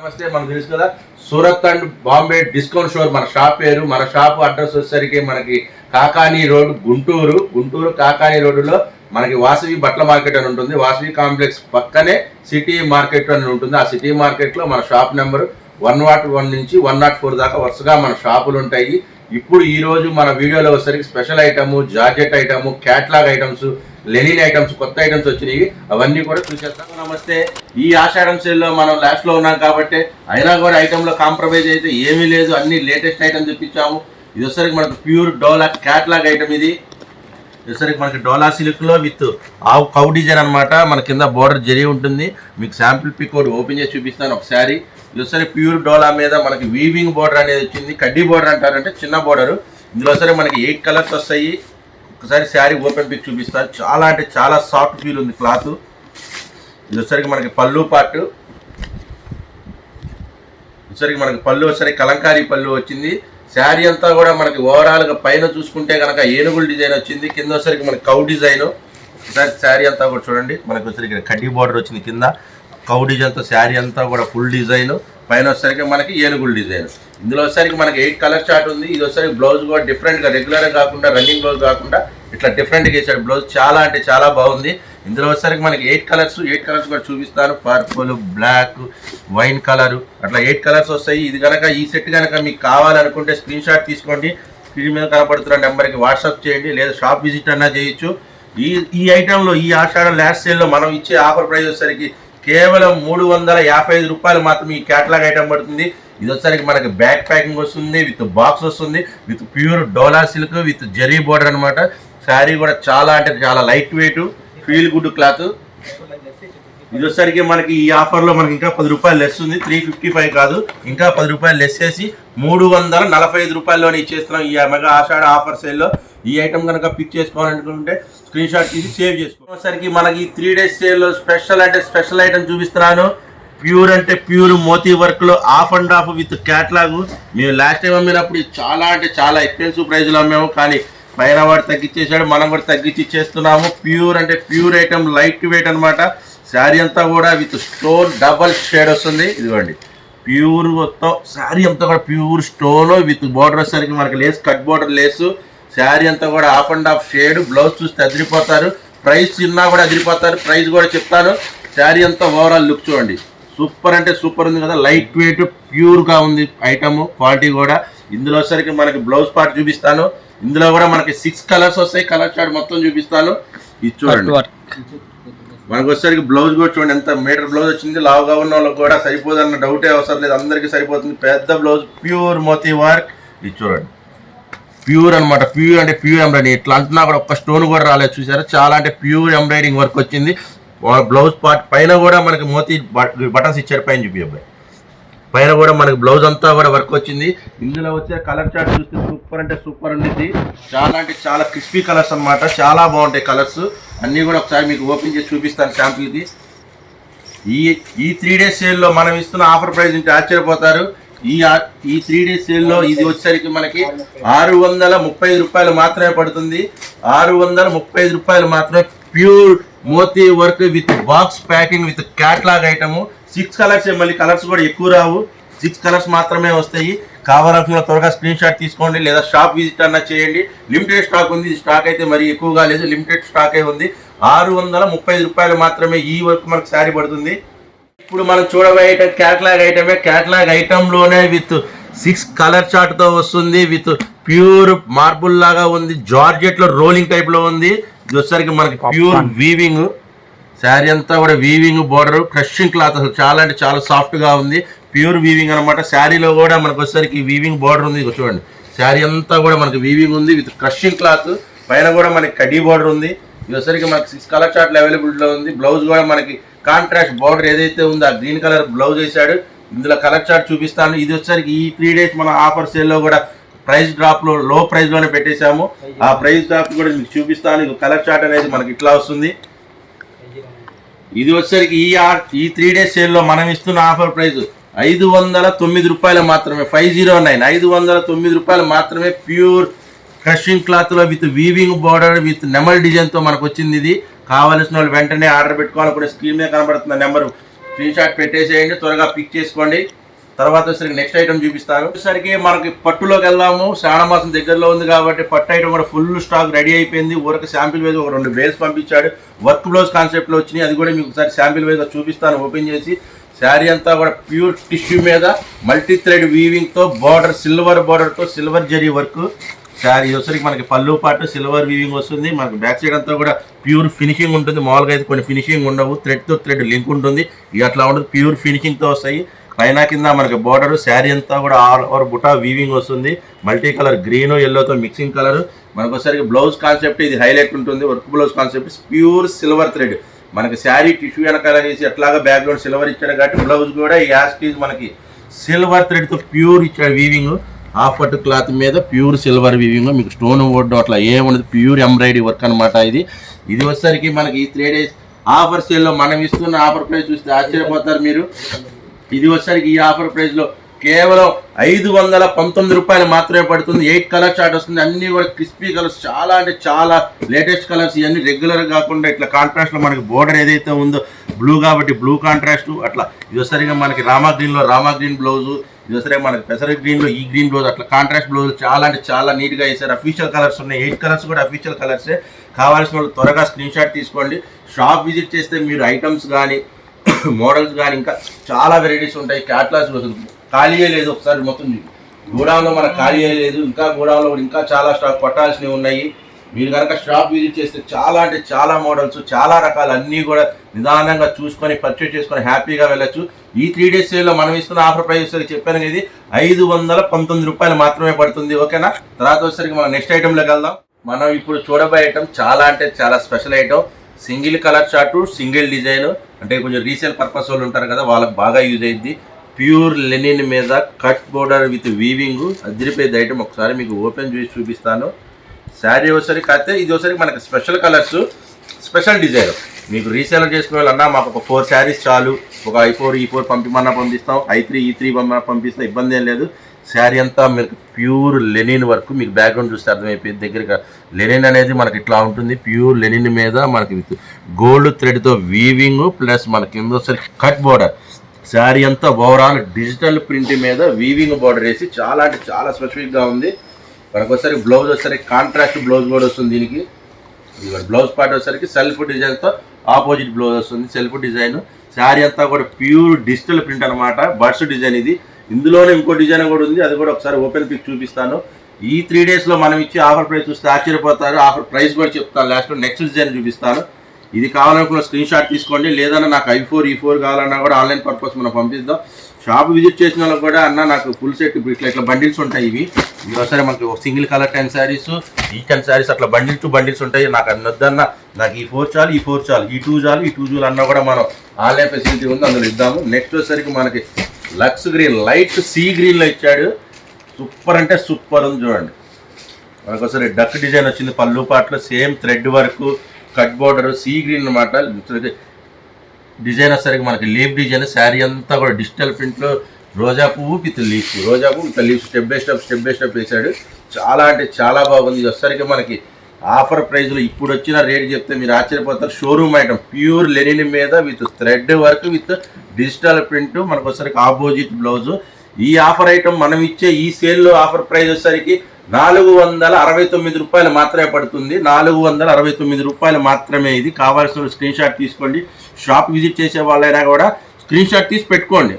నమస్తే మనకు తెలుసు కదా Surat and Bombay discount store మన షాప్ పేరు. మన షాప్ అడ్రస్ వచ్చేసరికి మనకి కాకాని రోడ్ గుంటూరు. గుంటూరు కాకాని రోడ్డులో మనకి వాసవి బట్టల మార్కెట్ అని ఉంటుంది. వాసవి కాంప్లెక్స్ పక్కనే సిటీ మార్కెట్ అని ఉంటుంది. ఆ సిటీ మార్కెట్లో మన shop number one nought one నుంచి వన్ నాట్ ఫోర్ దాకా వరుసగా మన షాపులు ఉంటాయి. ఇప్పుడు ఈరోజు మన వీడియోలో వచ్చేసరికి special item georgette item catalogue items linen items కొత్త ఐటమ్స్ వచ్చినాయి అవన్నీ కూడా చూసేస్తాం నమస్తే. ఈ ఆషాఢం సేల్లో మనం లాస్ట్లో ఉన్నాం కాబట్టి అయినా కూడా ఐటమ్ కాంప్రమైజ్ అయితే ఏమీ లేదు. అన్ని లేటెస్ట్ ఐటమ్ తెప్పించాము. ఇది వచ్చరికి మనకు ప్యూర్ డోలా క్యాట్లాగ్ ఐటమ్ ఇది. వచ్చరికి మనకి డోలా సిల్క్లో విత్ ఆవు కౌ డిజైన్ అనమాట మన కింద బోర్డర్ జరి ఉంటుంది. మీకు శాంపిల్ పిక్ ఒకటి ఓపెన్ చేసి చూపిస్తాను ఒకసారి. ఇది వచ్చరి ప్యూర్ డోలా మీద మనకి వీవింగ్ బోర్డర్ అనేది వచ్చింది. కడ్డీ బోర్డర్ అంటారంటే చిన్న బోర్డర్ ఇందులో సరే మనకి ఎయిట్ కలర్స్ వస్తాయి. ఒకసారి శారీ ఓపెన్ పిక్ చూపిస్తాను చాలా అంటే చాలా సాఫ్ట్ ఫీల్ ఉంది క్లాత్. ఇది వచ్చరికి మనకి పళ్ళు పార్ట్ వచ్చరికి మనకి పళ్ళు వచ్చరికి కలంకారీ పళ్ళు వచ్చింది. శారీ అంతా కూడా మనకి ఓవరాల్గా పైన చూసుకుంటే కనుక ఏనుగుల డిజైన్ వచ్చింది. కింద వచ్చరికి మనకి కౌ డిజైన్. ఒకసారి శారీ అంతా కూడా చూడండి. మనకి వచ్చరికి కడ్డీ బార్డర్ వచ్చింది కింద. కౌ డిజైన్తో శారీ అంతా కూడా ఫుల్ డిజైన్ పైన వచ్చేసరికి మనకి ఏనుగుల డిజైన్. ఇందులో వచ్చేసరికి మనకి ఎయిట్ కలర్ చార్ట్ ఉంది. ఇది వచ్చేసరికి బ్లౌజ్ కూడా డిఫరెంట్గా రెగ్యులర్గా కాకుండా రన్నింగ్ బ్లౌజ్ కాకుండా ఇట్లా డిఫరెంట్గా వేసాడు బ్లౌజ్ చాలా అంటే చాలా బాగుంది. ఇందులో వచ్చేసరికి మనకి ఎయిట్ కలర్స్ ఎయిట్ కలర్స్ కూడా చూపిస్తాను. Purple black wine colour. అట్లా ఎయిట్ కలర్స్ వస్తాయి. ఇది కనుక ఈ సెట్ కనుక మీకు కావాలనుకుంటే స్క్రీన్ షాట్ తీసుకోండి. స్క్రీన్ మీద కనపడుతున్న నెంబర్కి వాట్సాప్ చేయండి. లేదా షాప్ విజిట్ అన్నా చేయొచ్చు. ఈ ఈ ఐటెంలో ఈ ఆషాఢ లాస్ట్ సేల్లో మనం ఇచ్చే ఆఫర్ ప్రైస్ వచ్చేసరికి కేవలం మూడు వందల యాభై ఐదు రూపాయలు మాత్రం ఈ క్యాటలాగ్ ఐటమ్ పడుతుంది. ఇది వచ్చేసరికి మనకి బ్యాక్ ప్యాకింగ్ వస్తుంది విత్ బాక్స్ వస్తుంది with pure Dola silk with zari border అనమాట శారీ కూడా చాలా అంటే చాలా light weight feel good cloth ఇది వచ్చేసరికి మనకి ఈ ఆఫర్లో మనకి ఇంకా పది రూపాయలు లెస్ ఉంది. త్రీ ఫిఫ్టీ ఫైవ్ కాదు. ఇంకా పది రూపాయలు లెస్ చేసి మూడు వందల నలభై ఐదు రూపాయల్లోనే ఇచ్చేస్తున్నాం ఈ మెగా ఆషాఢ ఆఫర్ సేల్లో. ఈ ఐటమ్ కనుక పిక్ చేసుకోవాలనుకుంటే స్క్రీన్ షాట్ తీసి సేవ్ చేసుకోసరికి మనకి త్రీ డేస్ సేల్లో స్పెషల్ అంటే స్పెషల్ ఐటమ్ చూపిస్తున్నాను. ప్యూర్ అంటే ప్యూర్ మోతీ వర్క్లో half and half with catalogue. మేము లాస్ట్ టైం అమ్మినప్పుడు చాలా అంటే చాలా ఎక్స్పెన్సివ్ ప్రైస్లో అమ్మాము. కానీ పైన వాడు తగ్గించేసాడు మనం కూడా తగ్గించి ఇచ్చేస్తున్నాము. ప్యూర్ అంటే ప్యూర్ ఐటమ్ లైట్ వెయిట్ అనమాట శారీ అంతా కూడా విత్ స్టోన్ డబల్ షేడ్ వస్తుంది. ఇదిగోండి. ప్యూర్ మొత్తం శారీ అంతా కూడా ప్యూర్ స్టోన్ విత్ బోర్డర్ వచ్చేసరికి మనకి lace cut border lace. Sari అంతా కూడా half and half shade blouse చూస్తే అదిరిపోతారు. ప్రైస్ చిన్నా కూడా అదిరిపోతారు. ప్రైస్ కూడా చెప్తాను. శారీ అంతా ఓవరాల్ లుక్ చూడండి. సూపర్ అంటే సూపర్ ఉంది కదా. లైట్ వెయిట్ ప్యూర్గా ఉంది ఐటమ్ క్వాలిటీ కూడా. ఇందులో వచ్చేసరికి మనకి బ్లౌజ్ పార్ట్ చూపిస్తాను. ఇందులో కూడా మనకి సిక్స్ కలర్స్ వస్తాయి. కలర్ చార్ట్ మొత్తం చూపిస్తాను. ఇది చూడండి. మనకు వచ్చేసరికి బ్లౌజ్ కూడా చూడండి ఎంత మీటర్ బ్లౌజ్ వచ్చింది. లావుగా ఉన్న వాళ్ళకి కూడా సరిపోదన్న డౌటే అవసరం లేదు. అందరికీ సరిపోతుంది. పెద్ద బ్లౌజ్ ప్యూర్ మోతీ వర్క్ ఇది చూడండి. ప్యూర్ అన్నమాట. ప్యూర్ అంటే ప్యూర్ ఎంబ్రాయిడింగ్ ఇట్లా అంటున్నా కూడా ఒక్క స్టోన్ కూడా రాలేదు. చూసారా? చాలా అంటే ప్యూర్ ఎంబ్రాయిడింగ్ వర్క్ వచ్చింది. బ్లౌజ్ పార్ట్ పైన కూడా మనకి మోతీ బటన్స్ ఇచ్చారు. పైన చూపి అబ్బాయి పైన కూడా మనకి బ్లౌజ్ అంతా కూడా వర్క్ వచ్చింది. ఇందులో వచ్చే కలర్ చార్ట్ చూస్తే సూపర్ అంటే సూపర్ ఉండేది చాలా అంటే చాలా క్రిస్పీ కలర్స్ అన్నమాట. చాలా బాగుంటాయి కలర్స్. అన్నీ కూడా ఒకసారి మీకు ఓపెన్ చేసి చూపిస్తాను శాంపుల్కి. ఈ ఈ త్రీ డేస్ సేల్లో మనం ఇస్తున్న ఆఫర్ ప్రైస్ ఉంటే ఆశ్చర్యపోతారు. ఈ ఈ త్రీ డేస్ సేల్లో ఇది వచ్చేసరికి మనకి ఆరు వందల ముప్పై రూపాయలు మాత్రమే పడుతుంది. ఆరు వందల ముప్పై రూపాయలు మాత్రమే pure moti work with box packing with catalogue item six colours మళ్ళీ కలర్స్ కూడా ఎక్కువ రావు. సిక్స్ కలర్స్ మాత్రమే వస్తాయి. కావాలనుకున్న త్వరగా స్క్రీన్ షాట్ తీసుకోండి లేదా షాప్ విజిట్ అన్నా చేయండి. లిమిటెడ్ స్టాక్ ఉంది స్టాక్ అయితే మరి ఎక్కువగా లేదు. లిమిటెడ్ స్టాకే ఉంది. ఆరు వందల ముప్పై రూపాయలు మాత్రమే ఈ వర్క్ మనకు శారీ పడుతుంది. ఇప్పుడు మనం చూడబోయే ఐటమ్ క్యాట్లాగ్ ఐటమే క్యాట్లాగ్ ఐటమ్లోనే విత్ సిక్స్ కలర్ చార్ట్తో వస్తుంది విత్ ప్యూర్ మార్బుల్ లాగా ఉంది. జార్జెట్లో రోలింగ్ టైప్లో ఉంది. ఇది వచ్చేసరికి మనకి ప్యూర్ వీవింగ్ శారీ అంతా కూడా వీవింగ్ బోర్డర్ క్రషింగ్ క్లాత్ అసలు చాలా అంటే చాలా సాఫ్ట్గా ఉంది. ప్యూర్ వీవింగ్ అనమాట శారీలో కూడా మనకు వచ్చేసరికి వీవింగ్ బోర్డర్ ఉంది. చూడండి. శారీ అంతా కూడా మనకి వీవింగ్ ఉంది విత్ క్రషింగ్ క్లాత్ పైన కూడా మనకి కడ్డీ బోర్డర్ ఉంది. ఇది మనకి సిక్స్ కలర్ చార్ట్లు అవైలబిలిటీలో ఉంది. బ్లౌజ్ కూడా మనకి కాంట్రాస్ట్ బార్డర్ ఏదైతే ఉందో ఆ గ్రీన్ కలర్ బ్లౌజ్ వేసాడు ఇందులో కలర్ చార్ట్ చూపిస్తాను. ఇది వచ్చేసరికి ఈ త్రీ డేస్ మన ఆఫర్ సేల్లో కూడా ప్రైస్ డ్రాప్లో లో ప్రైస్లోనే పెట్టేశాము. ఆ ప్రైస్ డ్రాప్ కూడా మీకు చూపిస్తాను. ఇది కలర్ చార్ట్ అనేది మనకి ఇట్లా వస్తుంది. ఇది వచ్చేసరికి ఈ ఆర్ ఈ త్రీ డేస్ సేల్లో మనం ఇస్తున్న ఆఫర్ ప్రైస్ ఐదు వందల తొమ్మిది రూపాయలు మాత్రమే ఫైవ్ జీరో నైన్ ఐదు వందల తొమ్మిది రూపాయలు మాత్రమే ప్యూర్ క్రషింగ్ క్లాత్లో విత్ వీవింగ్ బార్డర్ విత్ నెమల్ డిజైన్తో మనకు వచ్చింది ఇది. కావలసిన వాళ్ళు వెంటనే ఆర్డర్ పెట్టుకోవాలనుకునే స్క్రీన్ మీద కనబడుతున్న నెంబర్ స్క్రీన్ షాట్ పెట్టేసేయండి త్వరగా పిక్ చేసుకోండి. తర్వాత వచ్చేసరికి నెక్స్ట్ ఐటమ్ చూపిస్తాను వచ్చేసరికి మనకి పట్టులోకి వెళ్దాము. శ్రావణ మాసం దగ్గరలో ఉంది కాబట్టి పట్టు ఐటమ్ కూడా ఫుల్ స్టాక్ రెడీ అయిపోయింది. ఊరికి శాంపిల్ వైజ్ ఒక రెండు బేల్స్ పంపించాడు. వర్క్ బ్లౌజ్ కాన్సెప్ట్లో వచ్చినాయి. అది కూడా మీకు ఒకసారి శాంపిల్ వైజ్ చూపిస్తాను. ఓపెన్ చేసి శారీ అంతా కూడా ప్యూర్ టిష్యూ మీద మల్టీ థ్రెడ్ వీవింగ్తో బార్డర్ సిల్వర్ బార్డర్తో సిల్వర్ జరీ వర్క్ శారీ వచ్చరికి మనకి పళ్ళు పాటు సిల్వర్ వీవింగ్ వస్తుంది. మనకి బ్యాక్ సైడ్ అంతా కూడా ప్యూర్ ఫినిషింగ్ ఉంటుంది. మామూలుగా అయితే కొన్ని ఫినిషింగ్ ఉండవు. థ్రెడ్తో థ్రెడ్ లింక్ ఉంటుంది. ఇక అట్లా ఉండదు. ప్యూర్ ఫినిషింగ్తో వస్తాయి. పైన కింద మనకి బోర్డర్ శారీ అంతా కూడా ఆల్ ఓవర్ బుటా వీవింగ్ వస్తుంది. మల్టీ కలర్ గ్రీన్ ఎల్లోతో మిక్సింగ్ కలర్. మనకు వచ్చరికి బ్లౌజ్ కాన్సెప్ట్ ఇది హైలైట్ ఉంటుంది. Work blouse concept pure silver thread మనకి శారీ టిష్యూ వెనకాల వేసి ఎట్లాగా బ్యాక్గ్రౌండ్ సిల్వర్ ఇచ్చాడు కాబట్టి బ్లౌజ్ కూడా యాస్టీజ్ మనకి సిల్వర్ థ్రెడ్తో ప్యూర్ ఇచ్చాడు వీవింగ్ హాఫ్ పట్టు క్లాత్ మీద ప్యూర్ సిల్వర్ వీవింగ్ మీకు స్టోన్ ఓడ్డు అట్లా ఏముండదు ప్యూర్ ఎంబ్రాయిడరీ వర్క్ అనమాట ఇది. ఇది వచ్చేసరికి మనకి ఈ త్రీ డేస్ ఆఫర్ సేల్లో మనం ఇస్తున్న ఆఫర్ ప్రైస్ చూస్తే ఆశ్చర్యపోతారు మీరు. ఇది వచ్చేసరికి ఈ ఆఫర్ ప్రైస్లో కేవలం ఐదు వందల పంతొమ్మిది రూపాయలు మాత్రమే పడుతుంది. ఎయిట్ కలర్ చార్ట్ వస్తుంది. అన్ని కూడా క్రిస్పీ కలర్స్ చాలా అంటే చాలా లేటెస్ట్ కలర్స్ ఇవన్నీ రెగ్యులర్ కాకుండా ఇట్లా కాంట్రాస్ట్లో మనకి బోర్డర్ ఏదైతే ఉందో బ్లూ కాబట్టి బ్లూ కాంట్రాస్ట్ అట్లా ఇదిసరిగా మనకి రామా గ్రీన్లో రామా గ్రీన్ బ్లౌజ్ ఇది మనకి పెసర గ్రీన్లో ఈ గ్రీన్ బ్లౌజ్ అట్లా కాంట్రాస్ట్ బ్లౌజ్ చాలా అంటే చాలా నీట్గా వేసారు అఫీషియల్ కలర్స్ ఉన్నాయి. ఎయిట్ కలర్స్ కూడా అఫీషియల్ కలర్సే కావాల్సిన వాళ్ళు త్వరగా స్క్రీన్ షాట్ తీసుకోండి. షాప్ విజిట్ చేస్తే మీరు ఐటమ్స్ కానీ మోడల్స్ కానీ ఇంకా చాలా వెరైటీస్ ఉంటాయి. క్యాట్లాస్ ఖాళీయే లేదు ఒకసారి మొత్తం గోడౌన్లో మనకు ఖాళీయే లేదు. ఇంకా గోడౌన్లో కూడా ఇంకా చాలా స్టాక్ పట్టాల్సినవి ఉన్నాయి. మీరు కనుక షాప్ విజిట్ చేస్తే చాలా అంటే చాలా మోడల్స్ చాలా రకాలు అన్నీ కూడా నిదానంగా చూసుకొని పర్చేస్ చేసుకొని హ్యాపీగా వెళ్ళొచ్చు. ఈ త్రీ డేస్ సేల్లో మనం ఇస్తున్న ఆఫర్ ప్రైస్ వచ్చేసరికి చెప్పాను ఇది ఐదు వందల పంతొమ్మిది రూపాయలు మాత్రమే పడుతుంది. ఓకేనా? తర్వాత వచ్చేసరికి మనం నెక్స్ట్ ఐటెంలోకి వెళ్దాం. మనం ఇప్పుడు చూడబోయే ఐటమ్ చాలా అంటే చాలా special item single colour short single design. అంటే కొంచెం రీసేల్ పర్పస్ వాళ్ళు ఉంటారు కదా వాళ్ళకి బాగా యూజ్ అయ్యింది. ప్యూర్ లెనిన్ మీద కట్ బోర్డర్ విత్ వీవింగ్ అదిరిపోయేది ఐటమ్ ఒకసారి మీకు ఓపెన్ చేసి చూపిస్తాను. శారీ ఒకసారి అయితే ఇది ఒకసారి మనకి స్పెషల్ కలర్స్ స్పెషల్ డిజైన్ మీకు రీసేలర్ చేసుకునే వాళ్ళన్నా మాకు ఒక ఫోర్ శారీస్ చాలు. ఒక ఐ ఫోర్ ఈ ఫోర్ పంపిమన్నా పంపిస్తాం. ఐ త్రీ ఈ త్రీ పంపిస్తాం ఇబ్బంది ఏం లేదు. శారీ అంతా మీకు ప్యూర్ లెనిన్ వర్క్ మీకు బ్యాక్గ్రౌండ్ చూస్తే అర్థమైపోయింది. దగ్గరగా లెనిన్ అనేది మనకి ఇట్లా ఉంటుంది. ప్యూర్ లెనిన్ మీద మనకి విత్ గోల్డ్ థ్రెడ్తో వీవింగ్ ప్లస్ మనకి ఇందోసారి కట్ బోర్డర్ శారీ అంతా ఓవరాల్ డిజిటల్ ప్రింట్ మీద వీవింగ్ బోర్డర్ వేసి చాలా అంటే చాలా స్పెసిఫిక్గా ఉంది. మనకు ఒకసారి బ్లౌజ్ వచ్చేసరికి కాంట్రాక్ట్ బ్లౌజ్ కూడా వస్తుంది దీనికి. బ్లౌజ్ పార్ట్ వచ్చేసరికి సెల్ఫ్ డిజైన్తో ఆపోజిట్ బ్లౌజ్ వస్తుంది సెల్ఫ్ డిజైన్ శారీ అంతా కూడా ప్యూర్ డిజిటల్ ప్రింట్ అనమాట బర్డ్స్ డిజైన్ ఇది. ఇందులోనే ఇంకో డిజైన్ కూడా ఉంది. అది కూడా ఒకసారి ఓపెన్ పిక్ చూపిస్తాను. ఈ త్రీ డేస్లో మనం ఇచ్చి ఆఫర్ ప్రైస్ చూస్తే ఆశ్చర్యపోతారు. ఆఫర్ ప్రైస్ కూడా చెప్తాను. లాస్ట్లో నెక్స్ట్ డిజైన్ చూపిస్తాను. ఇది కావాలనుకున్న స్క్రీన్ షాట్ తీసుకోండి. లేదన్నా నాకు ఐ ఫోర్ ఈ ఫోర్ కావాలన్నా కూడా ఆన్లైన్ పర్పస్ మనం పంపిద్దాం. షాప్ విజిట్ చేసిన వాళ్ళకి కూడా అన్న నాకు ఫుల్ సెట్ ఇట్లా ఇట్లా బండిల్స్ ఉంటాయి ఇవి. ఇవి ఒకసారి మనకి సింగిల్ కలర్ టెన్ శారీస్ ఈ టెన్ శారీస్ అట్లా బండిల్స్ టు బండిల్స్ ఉంటాయి. నాకు అన్ని వద్దన్న నాకు ఈ ఫోర్ చాలు ఈ ఫోర్ చాలు ఈ టూ చాలు ఈ టూ చాలు అన్నా కూడా మనం ఆన్లైన్ ఫెసిలిటీ ఉంది అందులో ఇద్దాము. నెక్స్ట్ వచ్చేసరికి మనకి లక్స్ గ్రీన్ లైట్ సీ గ్రీన్లో ఇచ్చాడు. సూపర్ అంటే సూపర్ ఉంది చూడండి. మనకు ఒకసారి డక్ డిజైన్ వచ్చింది పళ్ళు పాటలో same thread work cut border sea green అనమాట డిజైన్ వచ్చేసరికి మనకి లీఫ్ డిజైన్ శారీ అంతా కూడా డిజిటల్ ప్రింట్లో రోజా పువ్వు విత్ లీఫ్. రోజా పువ్వు with leaf. Step by step step by step వేసాడు చాలా అంటే చాలా బాగుంది. ఇది వచ్చేసరికి మనకి ఆఫర్ ప్రైస్లో ఇప్పుడు వచ్చిన రేట్ చెప్తే మీరు ఆశ్చర్యపోతారు. షోరూమ్ ఐటమ్ ప్యూర్ లెనిన్ మీద with thread work with digital print మనకు వచ్చరికి ఆపోజిట్ బ్లౌజ్. ఈ ఆఫర్ ఐటమ్ మనం ఇచ్చే ఈ సేల్లో ఆఫర్ ప్రైస్ వచ్చేసరికి నాలుగు వందల అరవై తొమ్మిది రూపాయలు మాత్రమే పడుతుంది. నాలుగు వందల అరవై తొమ్మిది రూపాయలు మాత్రమే ఇది. కావాల్సిన స్క్రీన్ షాట్ తీసుకోండి. షాప్ విజిట్ చేసే వాళ్ళైనా కూడా స్క్రీన్ షాట్ తీసి పెట్టుకోండి.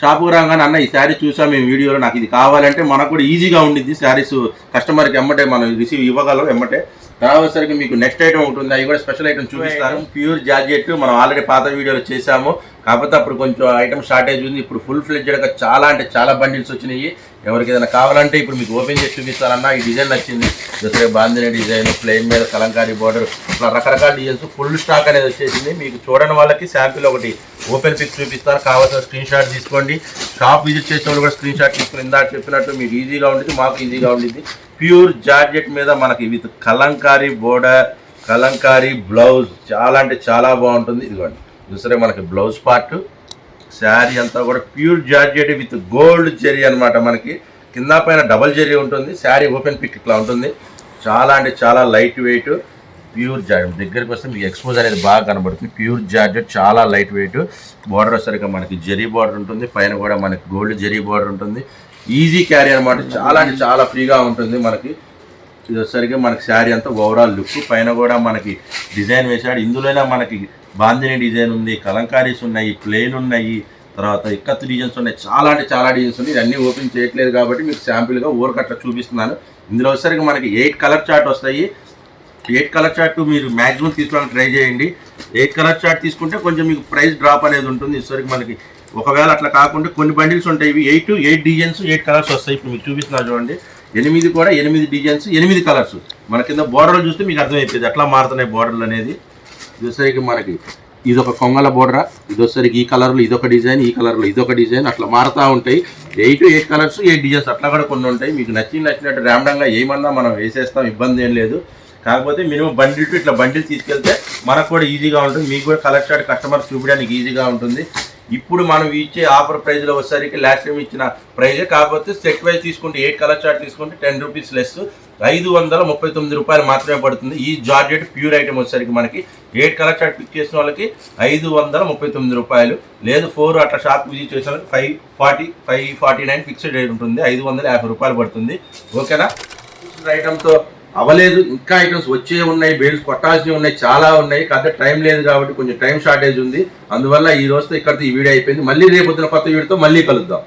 షాపుకు రాగానే అన్న ఈ శారీ చూసాం మేము వీడియోలో నాకు ఇది కావాలంటే మనకు కూడా ఈజీగా ఉండిద్ది. శారీస్ కస్టమర్కి ఎమ్మటే మనం రిసీవ్ ఇవ్వగలం ఎమ్మటే. రావసరికి మీకు నెక్స్ట్ ఐటమ్ ఉంటుంది. అవి కూడా స్పెషల్ ఐటమ్ చూపిస్తాను. ప్యూర్ జార్జెట్ మనం ఆల్రెడీ పాత వీడియోలో చేసాము కాకపోతే అప్పుడు కొంచెం ఐటమ్ షార్టేజ్ ఉంది. ఇప్పుడు ఫుల్ ఫ్లెడ్జ్డ్గా చాలా అంటే చాలా బండిల్స్ వచ్చినాయి. ఎవరికి ఏదైనా కావాలంటే ఇప్పుడు మీకు ఓపెన్ చేసి చూపిస్తానన్నా ఈ డిజైన్ నచ్చింది. దసరే బాందిన డిజైన్ ప్లెయిన్ మీద కలంకారీ బోర్డర్ ఇట్లా రకరకాల డిజైన్స్ ఫుల్ స్టాక్ అనేది వచ్చేసింది. మీకు చూడని వాళ్ళకి శాంపిల్ ఒకటి ఓపెన్ పిక్ చూపిస్తారు కావాల్సిన స్క్రీన్ షాట్ తీసుకోండి. షాప్ విజిట్ చేసే వాళ్ళు కూడా స్క్రీన్ షాట్ తీసుకుని ఇందాక చెప్పినట్టు మీకు ఈజీగా ఉండేది మాకు ఈజీగా ఉండేది ప్యూర్ జార్జెట్ మీద మనకి with kalamkari border kalamkari blouse చాలా అంటే చాలా బాగుంటుంది. ఇదిగోండి. దుసరే మనకి బ్లౌజ్ పార్ట్ శారీ అంతా కూడా pure georgette with gold zari అన్నమాట మనకి. కింద పైన డబల్ జెరీ ఉంటుంది శారీ ఓపెన్ పిక్ ఇట్లా ఉంటుంది. చాలా అంటే చాలా లైట్ వెయిట్ ప్యూర్ జార్జెట్. దగ్గరికి వస్తే మీకు ఎక్స్పోజ్ అనేది బాగా కనబడుతుంది. ప్యూర్ జార్జెట్ చాలా లైట్ వెయిట్. బార్డర్ వచ్చేసరికి మనకి జెరీ బార్డర్ ఉంటుంది. పైన కూడా మనకి గోల్డ్ జెరీ బార్డర్ ఉంటుంది. ఈజీ క్యారీ అనమాట చాలా అంటే చాలా ఫ్రీగా ఉంటుంది మనకి. ఇది వచ్చేసరికి మనకి శారీ అంతా ఓవరాల్ లుక్ పైన కూడా మనకి డిజైన్ వేశాడు. ఇందులోనే మనకి బాందిని డిజైన్ ఉంది కలంకారీస్ ఉన్నాయి ప్లెయిన్ ఉన్నాయి. తర్వాత ఇక్కత్ డిజైన్స్ ఉన్నాయి. చాలా అంటే చాలా డిజైన్స్ ఉన్నాయి. ఇవన్నీ ఓపెన్ చేయట్లేదు కాబట్టి మీకు శాంపిల్గా ఊరకట్లా చూపిస్తున్నాను. ఇందులో వచ్చేసరికి మనకి ఎయిట్ కలర్ చార్ట్ వస్తాయి. ఎయిట్ కలర్ చార్ట్ మీరు మ్యాక్సిమం తీసుకోవడానికి ట్రై చేయండి. ఎయిట్ కలర్ చార్ట్ తీసుకుంటే కొంచెం మీకు ప్రైస్ డ్రాప్ అనేది ఉంటుంది. ఇసరికి మనకి ఒకవేళ అట్లా కాకుండా కొన్ని బండిల్స్ ఉంటాయి. ఇవి eight eight designs eight colours వస్తాయి. ఇప్పుడు మీకు చూపిస్తున్నారు చూడండి. ఎనిమిది కూడా ఎనిమిది డిజైన్స్ ఎనిమిది కలర్స్. మన కింద బోర్డర్లు చూస్తే మీకు అర్థమైపోయింది ఎట్లా మారుతున్నాయి బోర్డర్లు అనేది. ఇది మనకి ఇది ఒక కొంగల బోర్డరా ఇది ఈ కలర్లో ఇదొక డిజైన్ ఈ కలర్లో ఇదొక డిజైన్ అట్లా మారుతూ ఉంటాయి. Eight eight colours eight designs అట్లా కూడా కొన్ని ఉంటాయి. మీకు నచ్చి నచ్చినట్టు ర్యాండంగా ఏమన్నా మనం వేసేస్తాం ఇబ్బంది ఏం లేదు. కాకపోతే మినిమం బండిల్ టు ఇట్లా బండిల్ తీసుకెళ్తే మనకు కూడా ఈజీగా ఉంటుంది. మీకు కూడా కలర్ షార్ట్ కస్టమర్స్ చూపించడానికి ఈజీగా ఉంటుంది. ఇప్పుడు మనం ఇచ్చే ఆఫర్ ప్రైజ్లో వచ్చేసరికి లాస్ట్ టైం ఇచ్చిన ప్రైజే. కాకపోతే సెట్ వైజ్ తీసుకుంటే ఎయిట్ కలర్ చార్ట్ తీసుకుంటే టెన్ రూపీస్ లెస్ ఐదు వందల ముప్పై తొమ్మిది రూపాయలు మాత్రమే పడుతుంది. ఈ జార్జెట్ ప్యూర్ ఐటమ్ వచ్చేసరికి మనకి ఎయిట్ కలర్ చార్ట్ పిక్ చేసిన వాళ్ళకి ఐదు వందల ముప్పై తొమ్మిది రూపాయలు. లేదు ఫోర్ అట్లా షాప్ విజిట్ చేసిన వాళ్ళకి five forty five forty nine fixed rate ఉంటుంది. ఐదు వందల యాభై రూపాయలు పడుతుంది. ఓకేనా ఐటమ్తో అవ్వలేదు ఇంకా ఐటమ్స్ వచ్చే ఉన్నాయి బేల్స్ కొట్టాల్సినవి ఉన్నాయి చాలా ఉన్నాయి. కాకపోతే టైం లేదు కాబట్టి కొంచెం టైం షార్టేజ్ ఉంది. అందువల్ల ఈ రోజుతో ఇక్కడితో ఈ వీడియో అయిపోయింది. మళ్ళీ రేపు పొద్దున కొత్త వీడియోతో మళ్ళీ కలుద్దాం.